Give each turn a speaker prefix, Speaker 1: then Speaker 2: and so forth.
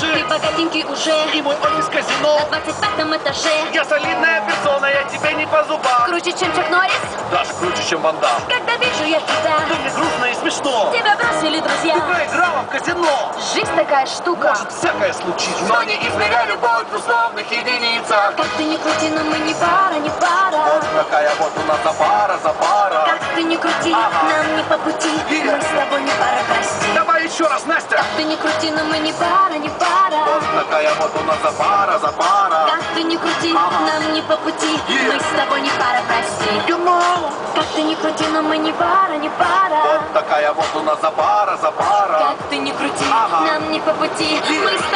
Speaker 1: Ты богатенький уже
Speaker 2: И мой офис казино
Speaker 1: на 25 этаже.
Speaker 2: Я солидная персона, я тебе не по зубам
Speaker 1: Круче, чем Чак Норрис.
Speaker 2: Чем Ван Дам
Speaker 1: Когда вижу я тебя,
Speaker 2: Ты мне грустно и смешно
Speaker 1: тебя бросили друзья.
Speaker 2: Ты проиграла в казино
Speaker 1: Жизнь такая штука.
Speaker 2: Может всякое случиться Но не измеряй любовь в условных единицах
Speaker 1: Как ты не крути, но мы не пара, не пара.
Speaker 2: Такая вот у нас за пара, за пара
Speaker 1: Как ты не крути,
Speaker 2: Ага.
Speaker 1: нам не по пути.
Speaker 2: Е.
Speaker 1: Мы с тобой не пара, прости.
Speaker 2: Давай еще раз, Настя
Speaker 1: Как ты не крути, но мы не пара, не пара.
Speaker 2: Такая вот у нас за пара, за пара
Speaker 1: Как ты не крути,
Speaker 2: Ага.
Speaker 1: нам не по пути. Не крути, но мы не пара, не пара.
Speaker 2: Вот такая вот у нас за пара, за пара
Speaker 1: Как ты не крути,
Speaker 2: Ага.
Speaker 1: нам не по пути. Мы с